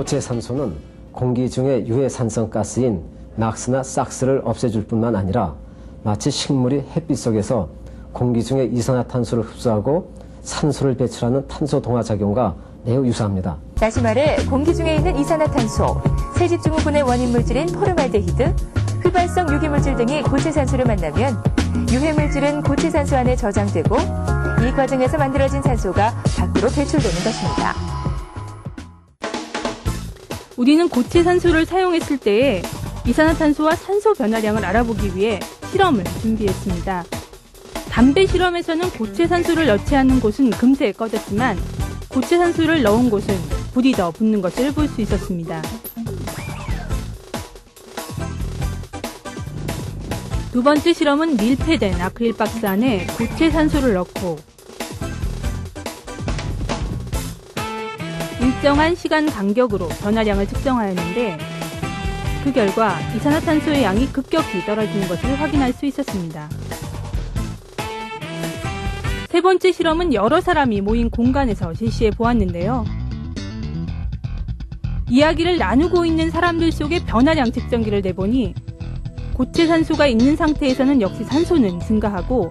고체 산소는 공기 중의 유해산성 가스인 낙스나 싹스를 없애줄 뿐만 아니라 마치 식물이 햇빛 속에서 공기 중의 이산화탄소를 흡수하고 산소를 배출하는 탄소 동화 작용과 매우 유사합니다. 다시 말해 공기 중에 있는 이산화탄소, 세집증후군의 원인 물질인 포르말데히드, 휘발성 유기물질 등이 고체 산소를 만나면 유해물질은 고체 산소 안에 저장되고 이 과정에서 만들어진 산소가 밖으로 배출되는 것입니다. 우리는 고체 산소를 사용했을 때에 이산화탄소와 산소 변화량을 알아보기 위해 실험을 준비했습니다. 담배 실험에서는 고체 산소를 넣지 않는 곳은 금세 꺼졌지만 고체 산소를 넣은 곳은 불이 더 붙는 것을 볼 수 있었습니다. 두 번째 실험은 밀폐된 아크릴 박스 안에 고체 산소를 넣고 일정한 시간 간격으로 변화량을 측정하였는데 그 결과 이산화탄소의 양이 급격히 떨어지는 것을 확인할 수 있었습니다. 세 번째 실험은 여러 사람이 모인 공간에서 실시해 보았는데요. 이야기를 나누고 있는 사람들 속에 변화량 측정기를 내보니 고체 산소가 있는 상태에서는 역시 산소는 증가하고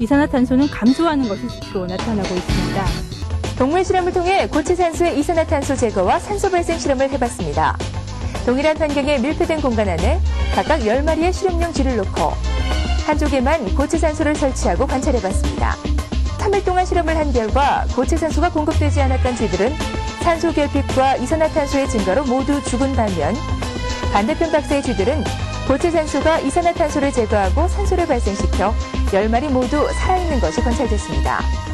이산화탄소는 감소하는 것이 수치로 나타나고 있습니다. 동물 실험을 통해 고체 산소의 이산화탄소 제거와 산소 발생 실험을 해봤습니다. 동일한 환경의 밀폐된 공간 안에 각각 10마리의 실험용 쥐를 놓고 한쪽에만 고체 산소를 설치하고 관찰해봤습니다. 3일 동안 실험을 한 결과 고체 산소가 공급되지 않았던 쥐들은 산소 결핍과 이산화탄소의 증가로 모두 죽은 반면 반대편 박스의 쥐들은 고체 산소가 이산화탄소를 제거하고 산소를 발생시켜 10마리 모두 살아있는 것이 관찰됐습니다.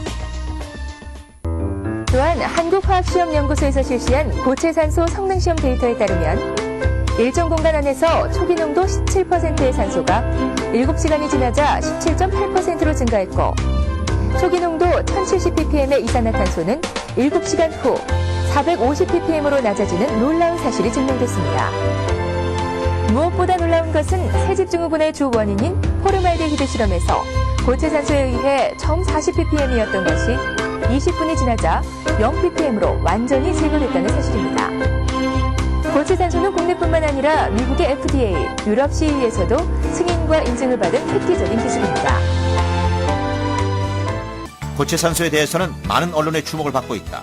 또한 한국화학시험연구소에서 실시한 고체산소 성능시험 데이터에 따르면 일정 공간 안에서 초기 농도 17%의 산소가 7시간이 지나자 17.8%로 증가했고 초기 농도 1070ppm의 이산화탄소는 7시간 후 450ppm으로 낮아지는 놀라운 사실이 증명됐습니다. 무엇보다 놀라운 것은 세집증후군의 주 원인인 포르말데히드 실험에서 고체 산소에 의해 처음 40ppm이었던 것이 20분이 지나자 0ppm으로 완전히 제거됐다는 사실입니다. 고체산소는 국내뿐만 아니라 미국의 FDA, 유럽 CE에서도 승인과 인증을 받은 획기적인 기술입니다. 고체산소에 대해서는 많은 언론의 주목을 받고 있다.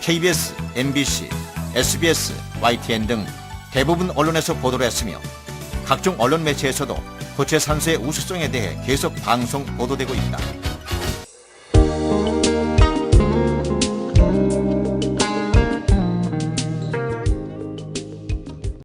KBS, MBC, SBS, YTN 등 대부분 언론에서 보도를 했으며 각종 언론 매체에서도 고체산소의 우수성에 대해 계속 방송 보도되고 있다.